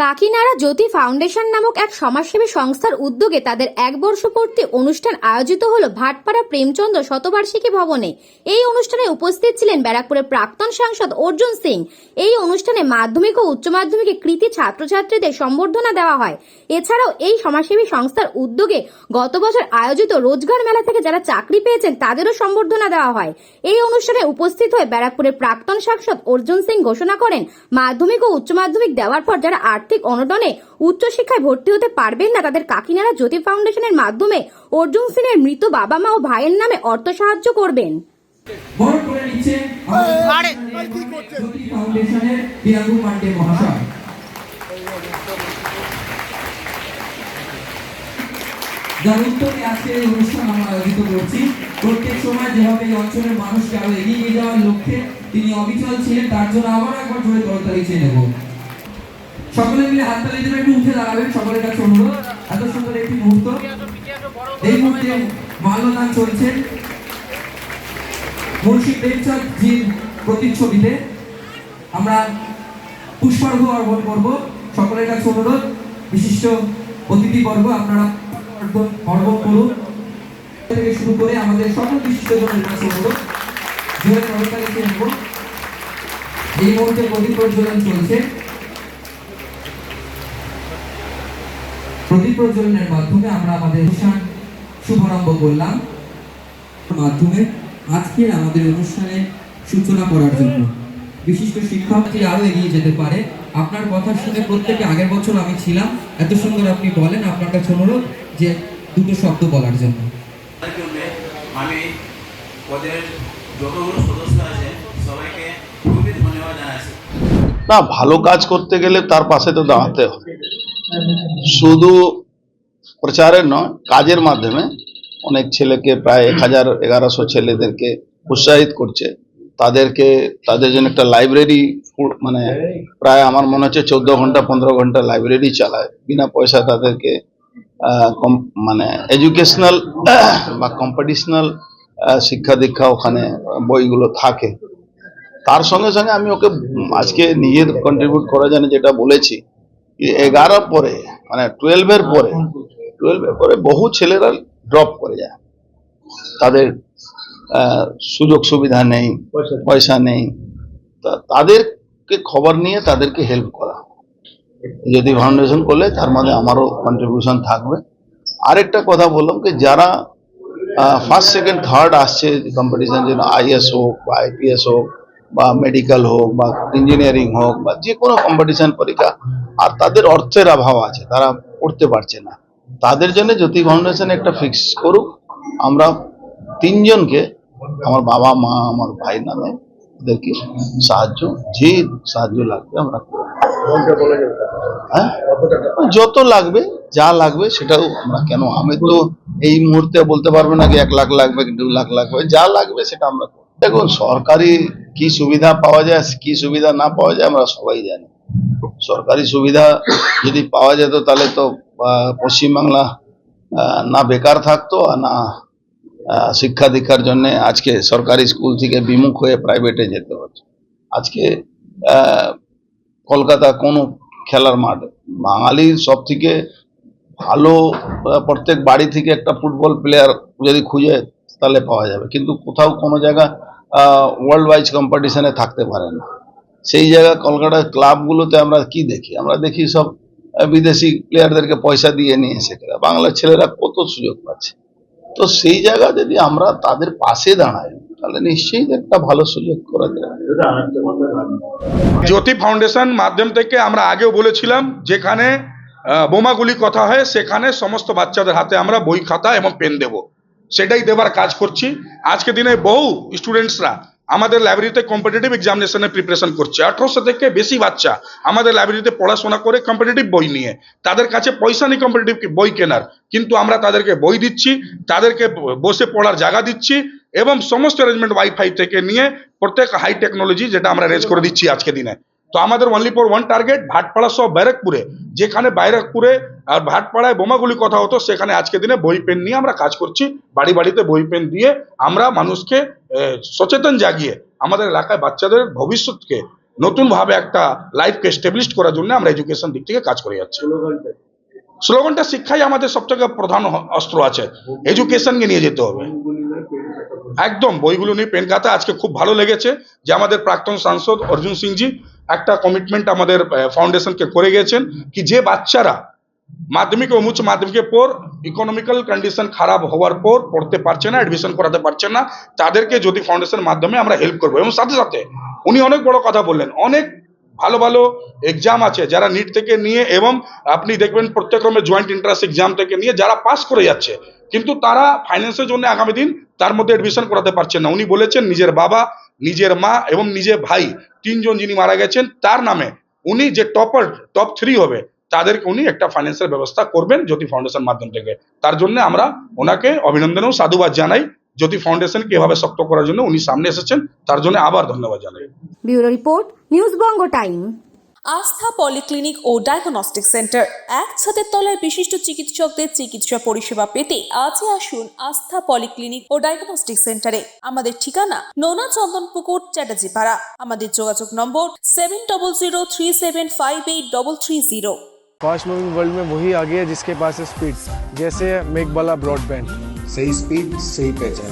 কাকিনাড়া জ্যোতি foundation নামক এক সমাজসেবী সংস্থার উদ্যোগে তাদের এক বর্ষপূর্তি অনুষ্ঠান আয়োজিত হলো ভাটপাড়া প্রেমচন্দ্র শতবার্ষিকী ভবনে। এই অনুষ্ঠানে উপস্থিত ছিলেন ব্যারাকপুরের প্রাক্তন সাংসদ অর্জুন সিং। এই অনুষ্ঠানে মাধ্যমিক ও উচ্চ মাধ্যমিকে কৃতি ছাত্রছাত্রীদের সম্বর্ধনা দেওয়া হয়। এছাড়াও এই সমাজসেবী সংস্থার উদ্যোগে গত বছর আয়োজিত রোজগার মেলা থেকে যারা চাকরি পেয়েছেন, তাদেরও সম্বর্ধনা দেওয়া হয়। এই অনুষ্ঠানে উপস্থিত হয়ে ব্যারাকপুরের প্রাক্তন সাংসদ অর্জুন সিং ঘোষণা করেন, মাধ্যমিক ও উচ্চ মাধ্যমিক দেওয়ার পর যারা অনটনে উচ্চশিক্ষায় ভর্তি হতে পারবেন না তাদের কাকিনাড়া জ্যোতি ফাউন্ডেশনের মাধ্যমে। অর্জুন সিং এর মৃত বাবা মা ও ভাইয়ের নামে অর্থ সাহায্য করবেন। বরণ করে নিচ্ছে আমাদের জ্যোতি ফাউন্ডেশনের পিয়াঙ্গু পান্ডে মহাশয়। যার উত্তরে আজকে এই অনুষ্ঠান আমরা আয়োজিত করছি। প্রত্যেক সময় যেভাবে এই অঞ্চলের মানুষকে আরও এগিয়ে নিয়ে যাওয়ার লক্ষ্যে তিনি অবিচল ছিলেন তার জন্য আবার একবার জোরে করতালি চেয়ে নেব। সকলে মিলে হাততালি দেবে, একটু উঠে দাঁড়াবেন, সকলের কাছে অনুরোধ। এত সুন্দর একটি মুহূর্ত। এই মুহূর্তে মাল্যদান চলছে। মুন্সি প্রেমচাঁদ জির প্রতিচ্ছবিতে। আমরা পুষ্পার্ঘ অর্পণ করব। সকলের কাছে অনুরোধ, বিশিষ্ট অতিথিবর্গ আপনারা অর্পণ করুন। থেকে শুরু করে আমাদের সকল বিশিষ্টজনের কাছে অনুরোধ। জোরে করতালি এই মুহূর্তে প্রদীপ প্রজ্বলন চলছে। প্রজ্বলনের মাধ্যমে আমরা আমাদের অনুষ্ঠান শুভারম্ভ করলাম। মাধ্যমে আজকের আমাদের অনুষ্ঠানে সূচনা করার জন্য বিশিষ্ট শিক্ষকটি আরও এগিয়ে যেতে পারে। আপনার কথা শুনে প্রত্যেকে আগের বছর আমি ছিলাম। এত সুন্দর আপনি বলেন আপনার কাছে অনুরোধ যে দুটো শব্দ বলার জন্য। আমি ওদের যতগুলো সদস্য আছে সবাইকে খুবই ধন্যবাদ জানাচ্ছি। না ভালো কাজ করতে গেলে তার পাশে তো দাঁড়াতে হবে। শুধু প্রচারের নয়, কাজের মাধ্যমে অনেক ছেলেকে প্রায় এক হাজার এগারোশো ছেলেদেরকে উৎসাহিত করছে। তাদেরকে, তাদের জন্য একটা লাইব্রেরি মানে প্রায় আমার মনে হচ্ছে চোদ্দ ঘণ্টা, পনেরো ঘণ্টা লাইব্রেরি চালায়। বিনা পয়সা তাদেরকে মানে এডুকেশনাল বা কম্পিটিশনাল শিক্ষা দীক্ষা ওখানে বইগুলো থাকে। তার সঙ্গে সঙ্গে আমি ওকে আজকে নিজের কন্ট্রিবিউট করার জন্য যেটা বলেছি, এগারো পরে মানে টুয়েলভের পরে টুয়েলভের পরে বহু ছেলেরা ড্রপ করে যায়। তাদের সুযোগ সুবিধা নেই পয়সা নেই। তা তাদেরকে খবর নিয়ে তাদেরকে হেল্প করা। যদি ফাউন্ডেশন করলে তার মধ্যে আমারও কন্ট্রিবিউশন থাকবে। আরেকটা কথা বললাম কি যারা ফার্স্ট সেকেন্ড থার্ড আসছে কম্পিটিশন যেন আইএস হোক বা আইপিএস হোক বা মেডিকেল হোক বা ইঞ্জিনিয়ারিং হোক বা যে কোনো কম্পিটিশন পরীক্ষা আর তাদের অর্থের অভাব আছে তারা পড়তে পারছে না। তাদের জন্য জ্যোতি ফাউন্ডেশন একটা ফিক্স করুক। আমরা তিনজনকে, আমার বাবা, মা, আমার ভাই নামে ওদেরকে সাহায্য, যে সাহায্য লাগবে আমরা হ্যাঁ? যত লাগবে, যা লাগবে সেটাও আমরা কেন? আমি তো এই মুহূর্তে বলতে পারব না কি এক লাখ লাগবে দু লাখ লাগবে যা লাগবে সেটা আমরা। দেখুন, সরকারি কি সুবিধা পাওয়া যায়, কি সুবিধা না পাওয়া যায়, আমরা সবাই জানি। সরকারি সুবিধা যদি পাওয়া যেত তাহলে তো পশ্চিমবাংলা না বেকার থাকতো না শিক্ষা দীক্ষার জন্য আজকে সরকারি স্কুল থেকে বিমুখ হয়ে প্রাইভেটে যেতে হচ্ছে। আজকে কলকাতা কোনো খেলার মাঠ, বাঙালির সব থেকে ভালো প্রত্যেক বাড়ি থেকে একটা ফুটবল প্লেয়ার যদি খুঁজে তাহলে পাওয়া যাবে। কিন্তু কোথাও কোনো জায়গা ওয়ার্ল্ড ওয়াইজ কম্পিটিশনে থাকতে পারে না। সেই জায়গা কলকাতার ক্লাবগুলোতে আমরা কি দেখি? আমরা দেখি সব বিদেশি প্লেয়ারদেরকে পয়সা দিয়ে নিয়ে এসে খেলা। বাংলার ছেলেরা কত সুযোগ পাচ্ছে। তো সেই জায়গা যদি আমরা তাদের পাশে দাঁড়াই তাহলে নিশ্চয়ই একটা ভালো সুযোগ করে দেবে জ্যোতি ফাউন্ডেশন মাধ্যম থেকে আমরা আগেও বলেছিলাম যেখানে আহ, বোমাগুলি কথা হয় সেখানে সমস্ত বাচ্চাদের হাতে আমরা বই খাতা এবং পেন দেব। সেটাই দেবার কাজ করছি। আজকে দিনে বহু স্টুডেন্টসরা আমাদের লাইব্রেরিতে কম্পিটিটিভ এক্সামিনেশনের প্রিপারেশন করছে। আঠারোশো থেকে বেশি বাচ্চা আমাদের লাইব্রেরিতে পড়াশোনা করে কম্পিটিটিভ বই নিয়ে। তাদের কাছে পয়সা নেই কম্পিটিটিভ বই কেনার। কিন্তু আমরা তাদেরকে বই দিচ্ছি, তাদেরকে বসে পড়ার জায়গা দিচ্ছি এবং সমস্ত অ্যারেঞ্জমেন্ট ওয়াইফাই থেকে নিয়ে প্রত্যেক হাই টেকনোলজি যেটা আমরা রেজ করে দিচ্ছি আজকে দিনে। তো আমাদের only for one target Bhatpara সহ ব্যারাকপুরে। যেখানে ব্যারাকপুরে আর ভাটপাড়ায় বোমাগুলি কথা হতো, সেখানে আজকে দিনে বই পেন নিয়ে আমরা কাজ করছি। বাড়ি বাড়িতে বই পেন দিয়ে আমরা মানুষকে সচেতন জাগিয়ে আমাদের এলাকায় বাচ্চাদের ভবিষ্যৎকে নতুনভাবে একটা লাইফকে স্টেবলিশ করার জন্য আমরা এডুকেশন দিক থেকে কাজ করে যাচ্ছি। স্লোগানটা শিক্ষাই আমাদের সবথেকে প্রধান অস্ত্র আছে। এডুকেশনকে নিয়ে যেতে হবে। একদম, বইগুলো নিয়ে পেন খাতা, আজকে খুব ভালো লেগেছে যে আমাদের প্রাক্তন সাংসদ অর্জুন সিংজি একটা কমিটমেন্ট আমাদের ফাউন্ডেশনকে করে গেছেন কি যে বাচ্চারা মাধ্যমিক ও উচ্চ মাধ্যমিকের পর ইকোনমিক্যাল কন্ডিশন খারাপ হওয়ার পর পড়তে পারছে না অ্যাডমিশন করাতে পারছে না, তাদেরকে যদি ফাউন্ডেশনের মাধ্যমে আমরা হেল্প করব। এবং সাথে সাথে উনি অনেক বড় কথা বললেন, অনেক ভালো ভালো এক্সাম আছে যারা নিট থেকে নিয়ে এবং আপনি দেখবেন প্রত্যেকক্রমে জয়েন্ট এন্ট্রান্স এক্সাম থেকে নিয়ে যারা পাস করে যাচ্ছে, কিন্তু তারা ফাইন্যান্সের জন্য আগামী দিন তার মধ্যে অ্যাডমিশন করাতে পারছেন না। উনি বলেছেন, নিজের বাবা, নিজের মা এবং নিজের ভাই তিনজন যিনি মারা গেছেন, তার নামে উনি যে টপার, টপ থ্রি হবে, তাদেরকে উনি একটা ফাইন্যান্সিয়াল ব্যবস্থা করবেন জ্যোতি ফাউন্ডেশন মাধ্যম থেকে। তার জন্য আমরা ওনাকে অভিনন্দন ও সাধুবাদ জানাই। জ্যোতি ফাউন্ডেশনকে এভাবে শক্ত করার জন্য উনি সামনে এসেছেন, তার জন্য আবার ধন্যবাদ জানাই। Bureau report, news Banga time. আস্থা পলিক্লিনিক ও ডায়াগনস্টিক সেন্টার এক ছাদের তলায় বিশিষ্ট চিকিৎসকদের চিকিৎসা পরিষেবা পেতে আজই আসুন আস্থা পলিক্লিনিক ও ডায়াগনস্টিক সেন্টারে আমাদের ঠিকানা নোনা চন্দনপুকুর চ্যাটার্জিপাড়া আমাদের যোগাযোগ number seven double zero three seven five eight double three zero fast moving world में वही आ गया जिसके पास है स्पीड जैसे मेक वाला ब्रॉडबैंड सही स्पीड सही पहचान